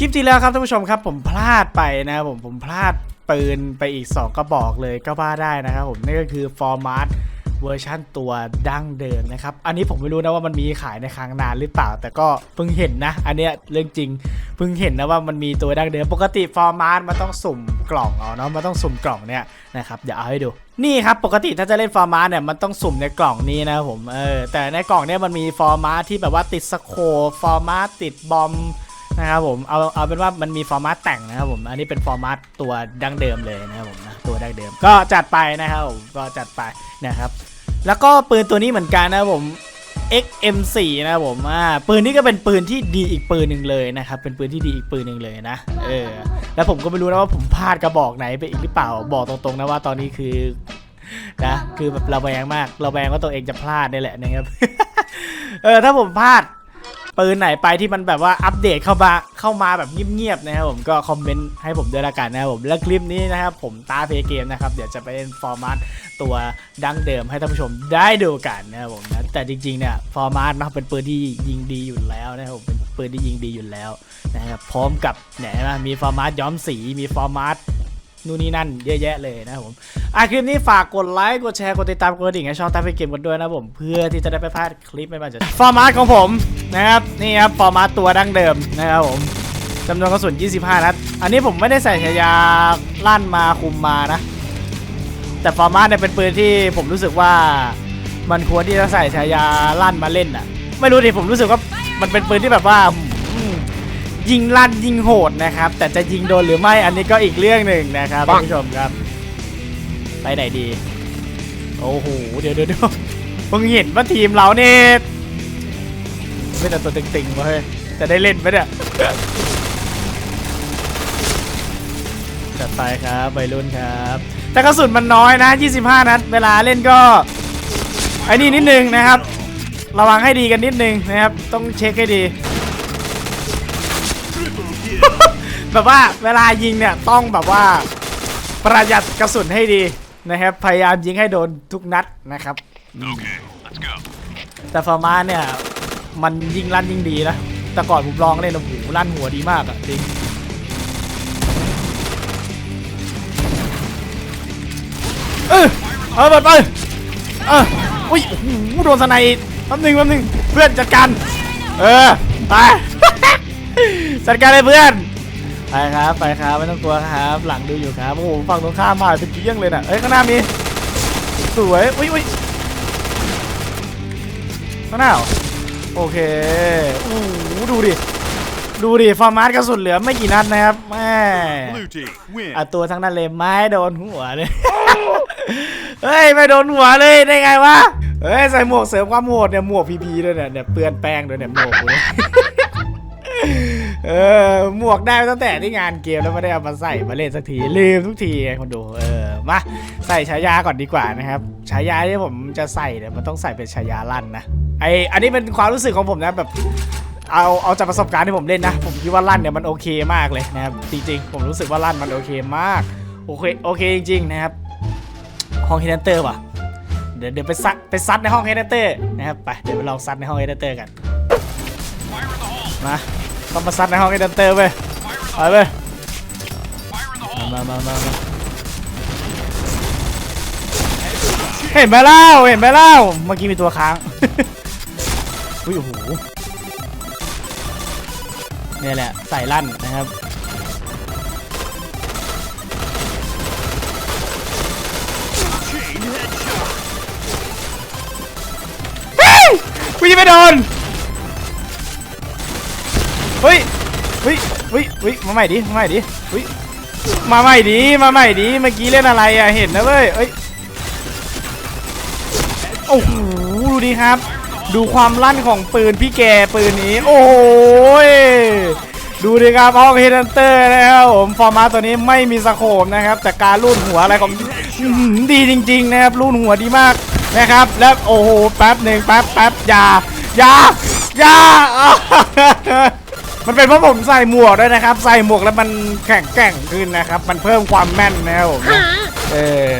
คลิปที่แล้วครับท่านผู้ชมครับ ผมพลาดไปนะครับผมผมพลาดปืนไปอีก 2 กระบอกเลยก็ว่าได้นะครับผมนั่นก็คือฟอร์มาตเวอร์ชันตัวดั้งเดิมนะครับ อันนี้ผมไม่รู้นะว่ามันมีขายในคลังนานหรือเปล่า แต่ก็เพิ่งเห็นนะ อันเนี้ยเรื่องจริง เพิ่งเห็นนะว่ามันมีตัวดั้งเดิม ปกติฟอร์มาตมันต้องสุ่มกล่องเอาเนาะ มันต้องสุ่มกล่องเนี่ยนะครับ เดี๋ยวเอาให้ดู นี่ครับ ปกติถ้าจะเล่นฟอร์มาตเนี่ย มันต้องสุ่มในกล่องนี้นะครับผม เออ แต่ในกล่องเนี่ยมันมีฟอร์มาตที่แบบว่าติดสโคฟอร์มาตติดบอม นะครับผมเอาเอาเป็นว่ามันมีฟอร์มาตแต่งนะครับผมอันนี้เป็นฟอร์มาตตัวดั้งเดิมเลยนะครับผมนะตัวดั้งเดิม ก็จัดไปนะครับผมก็จัดไปนะครับ แล้วก็ปืนตัวนี้เหมือนกันนะครับผม XM4 นะครับผมอ่าปืนนี้ก็เป็นปืนที่ดีอีกปืนหนึ่งเลยนะครับเป็นปืนที่ดีอีกปืนหนึ่งเลยนะเออแล้วผมก็ไม่รู้นะว่าผมพลาดกระบอกไหนไปอีกหรือเปล่าบอกตรงๆนะว่าตอนนี้คือนะคือแบบระแวงมากระแวงว่าตัวเองจะพลาดนี่แหละนะครับเออถ้าผมพลาด ปืนไหนไปที่มันแบบว่าอัปเดตเข้ามาเข้ามาแบบเงียบๆนะครับผมก็คอมเมนต์ให้ผมด้วยละกันนะครับผมและคลิปนี้นะครับผมตาเพย์เกมนะครับเดี๋ยวจะไปเล่นฟอร์มาตตัวดั้งเดิมให้ท่านผู้ชมได้ดูกันนะครับผมนะแต่จริงๆเนี่ยฟอร์มาตนะเป็นปืนที่ยิงดีอยู่แล้วนะครับผมเป็นปืนที่ยิงดีอยู่แล้วนะครับพร้อมกับเนี่ยนะมีฟอร์มาตย้อมสีมีฟอร์มาต นู่นนี่นั่นเยอะแยะเลยนะครับผมอะคลิปนี้ฝากกดไลค์ กดแชร์ กดติดตาม กดกระดิ่งให้ช่องตามไปเกมกันด้วยนะผม เพื่อที่จะได้ไม่พลาดคลิปไม่มาจากฟอร์มาตของผมนะครับ นี่ครับ ฟอร์มาตตัวดั้งเดิมนะครับผมจำนวนกระสุน 25 นัด อันนี้ผมไม่ได้ใส่ฉายาลั่นมาคุมมานะ แต่ฟอร์มาตเนี่ยเป็นปืนที่ผมรู้สึกว่ามันควรที่จะใส่ฉายาลั่นมาเล่นอะ ไม่รู้ดิผมรู้สึกว่ามันเป็นปืนที่แบบว่า ยิงลั่นยิงโหดนะครับ แต่จะยิงโดนหรือไม่อันนี้ก็อีกเรื่องหนึ่งนะครับท่านผู้ชมครับ ไปไหนดี โอ้โหเดี๋ยวเดี๋ยวเดี๋ยวเพิ่งเห็นว่าทีมเราเนี่ยไม่แต่ตัวตึงๆมาเฮ้ยจะได้เล่นไหมเนี่ยจัดไปครับวัยรุ่นครับ แต่กระสุนมันน้อยนะ 25 นัด เวลาเล่นก็ไอ้นี่นิดนึงนะครับ ระวังให้ดีกันนิดนึงนะครับ ต้องเช็คให้ดี แบบว่าเวลายิงเนี่ยต้องแบบว่าประหยัดกระสุนให้ดีนะครับ พยายามยิงให้โดนทุกนัดนะครับ Okay, let's go. แต่ฟอร์มาเนี่ยมันยิงลั่นยิงดีนะ แต่ก่อนผมลองเล่นโอ้โหลั่นหัวดีมากอะจริงเออเอาเปิดไปเอออุ้ยโอ้โหโดนสไนด์แป๊บหนึงแป๊บหนึงเพื่อนจัดการ เออไปจัดการเลยเพื่อน ไปครับไปครับไม่ต้องกลัวครับ หลังดูอยู่ครับโอ้โหฝั่งตรงข้ามมาเป็นเกี้ยงเลยน่ะเอ้ยข้างหน้ามีสวยอุ้ยอุ้ยข้างหน้าเหรอโอเคโอ้โหดูดิดูดิฟอร์มาตกระสุนเหลือไม่กี่นัดนะครับแม่ Blue team, win. อะตัวทั้งนั้นเลยไม้โดนหัวเลยเฮ้ยไม่โดนหัวเลยได้ไงวะเฮ้ยใส่หมวกเสริมความโหดเนี่ยหมวกพีพีด้วยเนี่ยเนี่ยเปื้อนแป้งด้วยเนี่ยหมวกกู เออหมวกได้ตั้งแต่ที่งานเกมแล้วไม่ได้เอามาใส่มาเล่นสักทีลืมทุกทีไงคนดูเออมาใส่ฉายาก่อนดีกว่านะครับฉายาที่ผมจะใส่เนี่ยมันต้องใส่เป็นฉายาลั่นนะไออันนี้เป็นความรู้สึกของผมนะแบบเอาเอาจากประสบการณ์ที่ผมเล่นนะ ผมคิดว่าลั่นเนี่ยมันโอเคมากเลยนะครับจริงๆ ผมรู้สึกว่าลั่นมันโอเคมากโอเคโอเคจริงๆนะครับห้องเฮดเตอร์ว่ะเดี๋ยวเดี๋ยวไปซัดไปซัดในห้องเฮดเตอร์นะครับไปเดี๋ยวไปลองซัดในห้องเฮดเตอร์กันมา ต้องมาซัดในห้องเอเดนเตอร์เว้ย Fire in ไปมามามามาเห็นไหมเล่าเห็นไหมเล่าเมื่อกี้มีตัวค้างอุ้ยโอ้โหนี่แหละใส่ลั่นนะครับกูยังไม่โดน เฮ้ยเฮ้ยเฮ้ยเฮ้ยมาใหม่ดิมาใหม่ดิเฮ้ยมาใหม่ดิมาใหม่ดิเมื่อกี้เล่นอะไรอะเห็นนะเว้ยเอ้ยโอ้โหดูดิครับ ดูความลั่นของปืนพี่แกปืนนี้ โอ้โหยดูดิครับห้องเฮดเตอร์นะครับผมฟอร์มาตัวนี้ไม่มีสโคมนะครับจากการลูนหัวอะไรของดีจริง ๆ นะครับลูนหัวดีมากนะครับ แล้วโอ้โหแป๊บหนึ่งแป๊บแป๊บยายายา มันเป็นเพราะผมใส่หมวกด้วยนะครับ ใส่หมวกแล้วมันแข็งแกร่งขึ้นนะครับ มันเพิ่มความแม่นนะครับผมนะเออ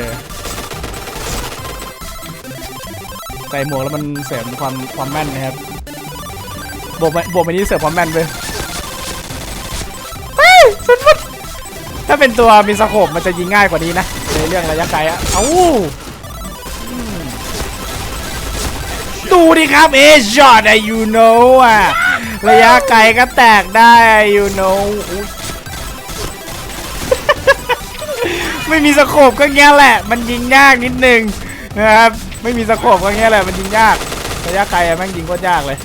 ใส่หมวกแล้วมันเสริมความความแม่นนะครับบวกไปบวกไปนี้เสริมความแม่นไปมันมันถ้าเป็นตัวมีสโคปมันจะยิงง่ายกว่านี้นะในเรื่องระยะไกลอะเอ้าอืมดูดิครับเอช็อตอะ you know อะ ระยะไกลก็แตกได้อะ you know อุ๊ยไม่มีสโคปก็เงี้ยแหละ มันยิงยากนิดนึงนะครับไม่มีสโคปก็เงี้ยแหละมันยิงยากระยะไกลอะแม่งยิงโคตรยากเลย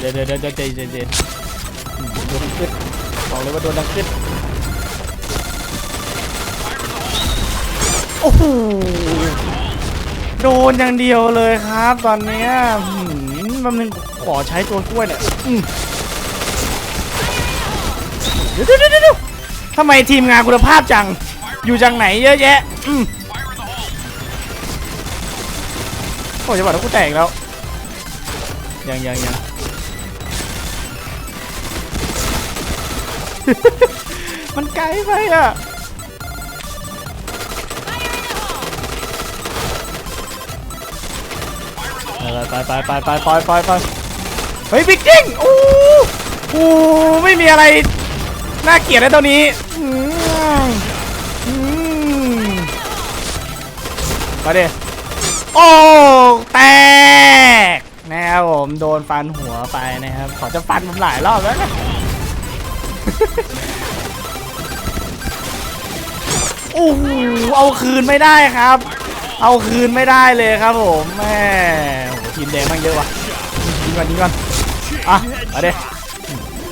เดี๋ยวเดี๋ยวเดี๋ยวเดี๋ยวเดี๋ยวเดี๋ยวอืมโดนดังขึ้นบอกเลยว่าโดนดังขึ้น โอ้โหโดนอย่างเดียวเลยครับ ตอนนี้หืมแป๊บนึงขอใช้ตัวช่วยเนี่ยอืมเดี๋ยวเดี๋ยวเดี๋ยวทำไมทีมงานคุณภาพจัง อยู่จังไหนเยอะแยะอืมโอ้ยจะบอกว่ากูแตกแล้ว ยังยังยังมันไกลไปอะ ไปไปไปไปไปไปไปเฮ้ยบิ๊กดิ้งโอ้โหไม่มีอะไรน่าเกลียดเลยตัวนี้อืมาดิโอ้แตกนะครับผมโดนฟันหัวไปนะครับเขาจะฟันผมหลายรอบแล้วนะโอ้โหเอาคืนไม่ได้ครับ เอาคืนไม่ได้เลยครับผมแม่ ทีมแดงมันเยอะวะยิงก่อนยิงก่อนอะมาเด้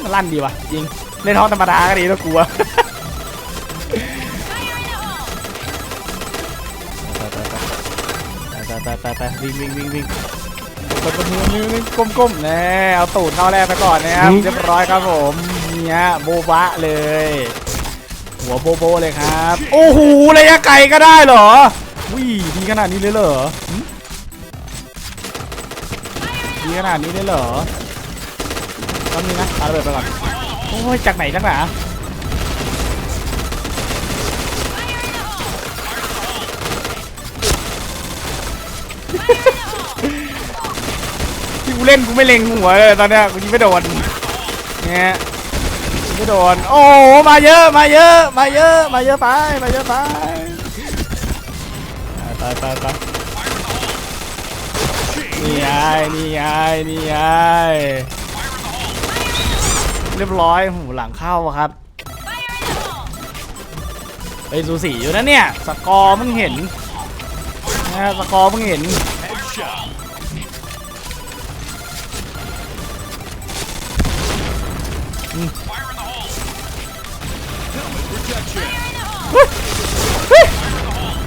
มันลั่นดีวะยิงเล่นท้องธรรมดาก็ดีแล้วกลัวไปไปไปวิ่งวิ่งวิ่งวิ่งกดกดมือมือมือก้มก้มแน่เอาตูดเข้าแรกไปก่อนนะครับเรียบร้อยครับผมเนี่ยโบบะเลย หัวโบโบเลยครับ โอ้โหระยะไกลก็ได้เหรอวิ่งดีขนาดนี้เลยเหรอีขนาดนี้เลยเหรอตอนนี้นะปาระเบิดไปก่อนโอ้ยจากไหนจังหนาที่กูเล่นกูไม่เล็งหัวเลยตอนเนี้ยกูยิงไม่โดนเนี่ยไม่โดนโอ้มาเยอะมาเยอะมาเยอะมาเยอะไปมาเยอะไปไปไปไป นี่ไงนี่ไงนี่ไงเรียบร้อยหูหลังเข้าครับเฮ้ยสูสีอยู่นะเนี่ยสกอร์มึงเห็นนะสกอร์มึงเห็น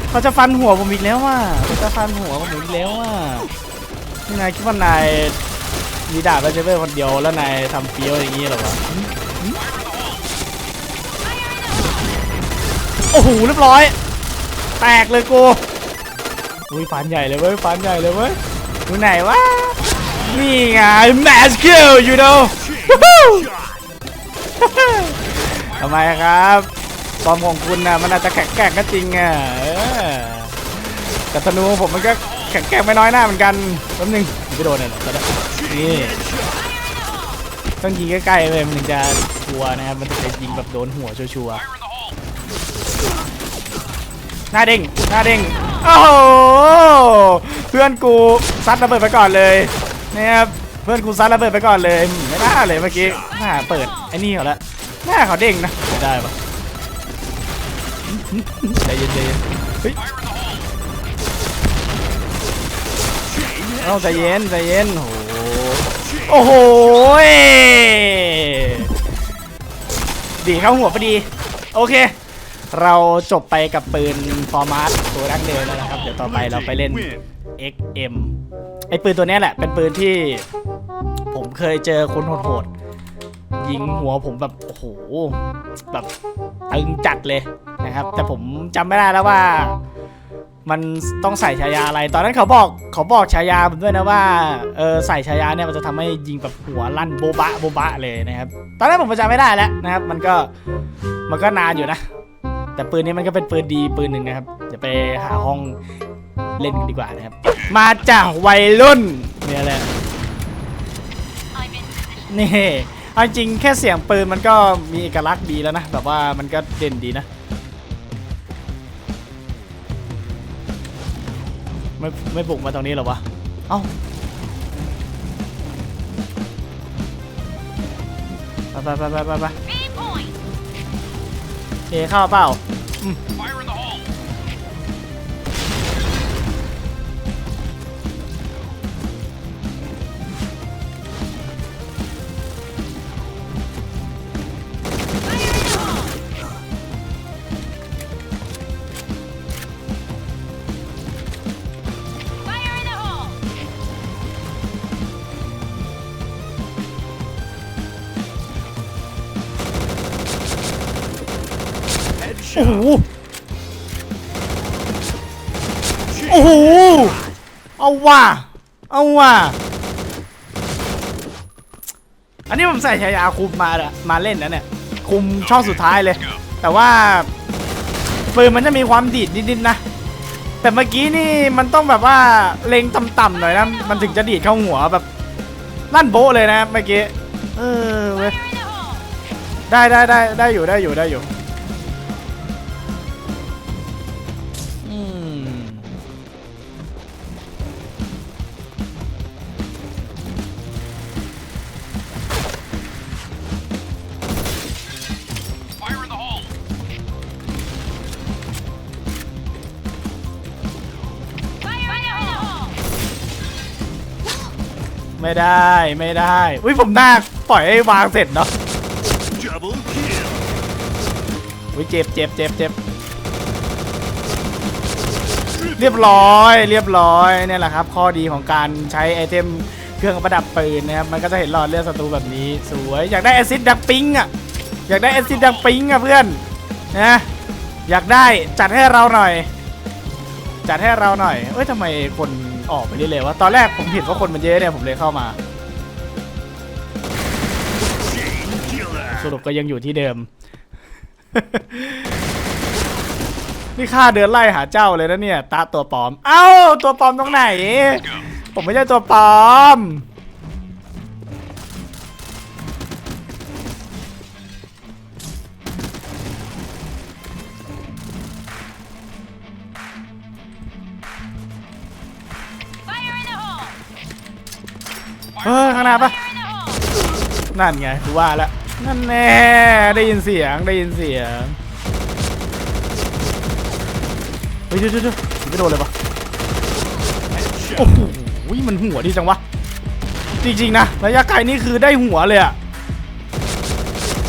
เขาจะฟันหัวผมอีกแล้วว่ะเขาจะฟันหัวผมอีกแล้วว่ะ นี่นายคิดว่านายมีดาบแล้วจะเป็นคนเดียวแล้วนายทำเฟี้ยวอย่างนี้เหรอวะโอ้โหเรียบร้อย แตกเลยกูอุ้ยฟันใหญ่เลยเว้ยฟันใหญ่เลยเว้ยอยู่ไหนวะนี่ไง mass kill you know Shot! ทำไมครับฟอร์มของคุณน่ะมันอาจจะแข็งแกร่งก็จริงอะแต่ธนูของผมมันก็ แข็งแกร่งไม่น้อยหน้าเหมือนกันแป๊บนึงยิงไม่โดนเลยเหรอตอนนี้นี่ต้องยิงใกล้ๆเลยมันถึงจะชัวร์นะครับมันถึงจะยิงแบบโดนหัวชัวร์ Fire in the hole! ๆหน้าเด้งหน้าเด้งโอ้โหเพื่อนกูซัดระเบิดไปก่อนเลยนะครับเพื่อนกูซัดระเบิดไปก่อนเลยไม่น่าเลยเมื่อกี้น่าเปิดไอ้นี่เขาละหน้าเขาเด้งนะไม่ได้ปะใจเย็นใจเย็นเฮ้ย เอาใจเย็นใจเย็นโอ้โหโอ้โหดีเข้าหัวพอดี โอเค เราจบไปกับปืนฟอร์มาสตัวดั้งเดิมแล้วนะครับ เดี๋ยวต่อไปเราไปเล่น XM ไอปืนตัวนี้แหละ เป็นปืนที่ผมเคยเจอคนโหดๆยิงหัวผมแบบโอ้โหแบบตึงจัดเลยนะครับ แต่ผมจำไม่ได้แล้วว่า มันต้องใส่ฉายาอะไร ตอนนั้นเขาบอกเขาบอกฉายาผมด้วยนะว่าเออใส่ฉายาเนี่ยมันจะทำให้ยิงแบบหัวลั่นโบบะโบบะเลยนะครับ ตอนนั้นผมจำไม่ได้แล้วนะครับ มันก็มันก็นานอยู่นะ แต่ปืนนี้มันก็เป็นปืนดีปืนหนึ่งนะครับเดี๋ยวไปหาห้องเล่นกันดีกว่านะครับ มาจากวัยรุ่นเนี่ยแหละนี่เอาจริงแค่เสียงปืนมันก็มีเอกลักษณ์ดีแล้วนะแบบว่ามันก็เด่นดีนะ ไม่ไม่บุกมาตรงนี้เหรอวะ เอ้าไปไปไปไปไปไปเอเข้าเปล่า โอ้โหโอ้โหเอาว่ะเอาว่ะอันนี้ผมใส่ฉายาคุมมาอะมาเล่นนะเนี่ยคุมช่องสุดท้ายเลย แต่ว่าปืนมันจะมีความดีดนิดๆนะ แต่เมื่อกี้นี่มันต้องแบบว่าเล็งต่ำๆหน่อยนะ มันถึงจะดีดเข้าหัวแบบลั่นโบเลยนะเมื่อกี้ เออเว้ยได้ได้ได้ได้อยู่ได้อยู่ได้อยู่ ไม่ได้ไม่ได้อุ้ยผมน่าปล่อยให้วางเสร็จเนาะ Double kill! อุ้ยเจ็บเจ็บเจ็บเจ็บเรียบร้อยเรียบร้อยเนี่ยแหละครับ ข้อดีของการใช้ไอเทมเครื่องประดับปืนนะครับมันก็จะเห็นหลอดเลือดศัตรูแบบนี้ สวยอยากได้แอซิดดักปิงอะอยากได้แอซิดดักปิงอะเพื่อนนะอยากได้จัดให้เราหน่อย จัดให้เราหน่อยเอ้ยทำไมคน ออกไปเรื่อยๆวะตอนแรกผมเห็นว่าคนมันเยอะเนี่ยผมเลยเข้ามาสรุปก็ยังอยู่ที่เดิม นี่ข้าเดินไล่หาเจ้าเลยนะเนี่ยตาตัวปลอม เอ้าตัวปลอมตรงไหน ผมไม่ใช่ตัวปลอม เฮ้ยข้างหน้าปะนั่นไงกูว่าแล้วนั่นแน่ได้ยินเสียงได้ยินเสียงเฮ้ยเดี๋ยวเดี๋ยวเดี๋ยไม่โดนเลยปะโอ้โหมันหัวดีจังวะ จริงๆนะระยะไกลนี่คือได้หัวเลยอะ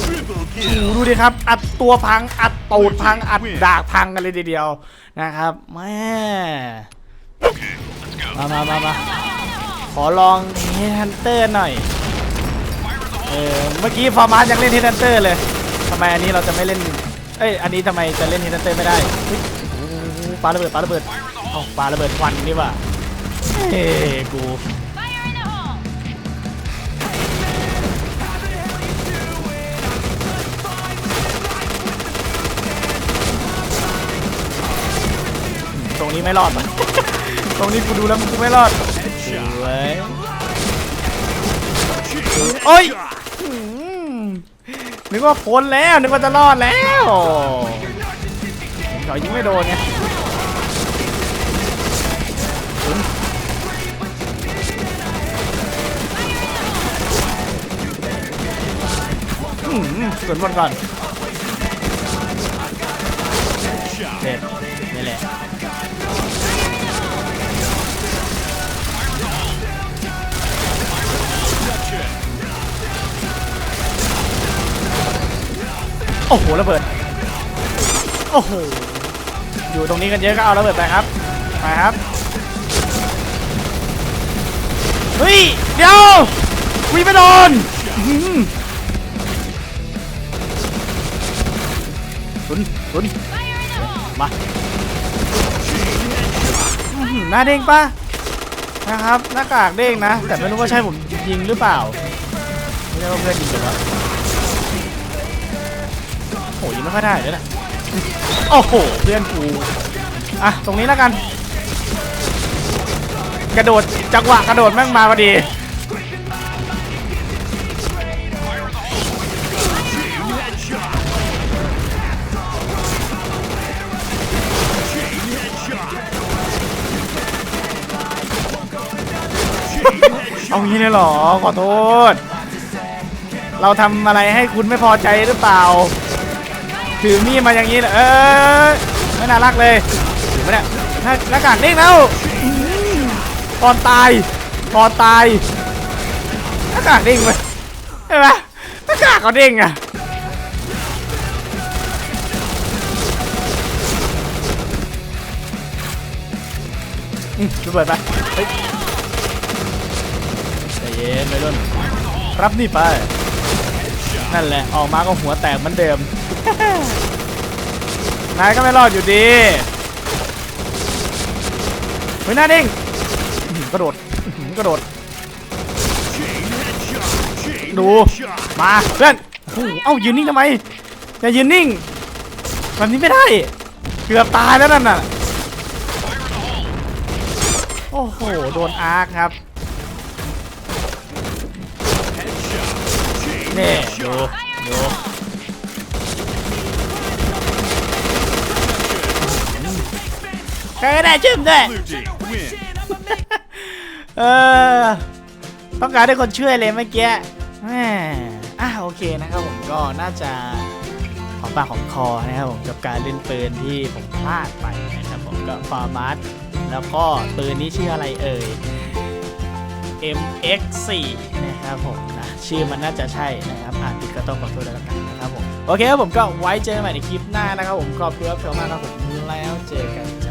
Triple โอ้โห kill! ดูดิครับ อัดตัวพัง อัดตูดพัง อัดดากพังกันเลยทีเดียวนะครับแม่มามามามา ขอลองเฮดันเตอร์หน่อย เออ เมื่อกี้ฟอร์มาสยังเล่นเฮดันเตอร์เลยทำไมอันนี้เราจะไม่เล่น เอ้ย อันนี้ทำไมจะเล่นเฮดันเตอร์ไม่ได้โอ้โหปาระเบิดปาระเบิดเอ้าปาระเบิดควันนี่ว่ะเฮ้กูตรงนี้ไม่รอดว่ะตรงนี้กูดูแล้วมันกูไม่รอด วยโอ้ยนึกว่าพ้นแล้วนึกว่าจะรอดแล้วเขายิงไม่โดนไงอืมสวนบนก่อนเด็ด โอ้โหระเบิด โอ้โห อยู่ตรงนี้กันเยอะก็เอาระเบิดไปครับ ไปครับ เฮ้ย เดี๋ยววีไม่โดนอื้อหือสุนสุนมาอื้อหือหน้าเด้งปะนะครับ หน้ากากเด้งนะ แต่ไม่รู้ว่าใช่ผมยิงหรือเปล่าไม่ใช่ว่าเพื่อนยิงหรือเปล่า โอ้ยงไม่ค่อยได้เลยนะโอ้โหเพื่อนกูอะตรงนี้แล้วกัน กระโดดจังหวะกระโดดแม่งมาพอดีเอางี้เลยเหรอ ขอโทษ เราทำอะไรให้คุณไม่พอใจหรือเปล่า ถือมีดมาอย่างนี้เหรอเออไม่น่ารักเลยถือไม่ได้หน้าหน้ากากเด้งแล้วอื้อนตายก่อนตายหน้ากากเด้งเลยเห็นไหมหน้ากากเขาเด้งอะอืมระเบิดไปเฮ้ยใจเย็นไปรุ่นรับนี่ไปนั่นแหละออกมาก็หัวแตกเหมือนเดิม นายก็ไม่รอดอยู่ดีเฮ้ยหน้าเด้งหือกระโดดหือกระโดด ดู มาเพื่อนโอ้เอ้ายืนนิ่งทำไมอย่ายืนนิ่งแบบนี้ไม่ได้ เกือบตายแล้วนั่นน่ะ โอ้โห โดนอาร์คครับนี่ดูดู ครก็ได้ชื่มด้วย Blue team win. เออ ต้องการได้คนช่วยเลยเมื่อกี้แหมอะโอเคนะครับผมก็น่าจะหอมปากหอมคอนะครับผมกับการเล่นปืนที่ผมพลาดไปนะครับผมก็ฟาร์มัสแล้วก็ปืนนี้ชื่ออะไรเอ่ย MX4 นะครับผมนะชื่อมันน่าจะใช่นะครับอ่านผิดก็ต้องขอโทษด้วยแล้วกันนะครับผมโอเคครับผมก็ไว้เจอกันใหม่ในคลิปหน้านะครับผมขอบคุณครับชมมากครับผมแล้วเจอกัน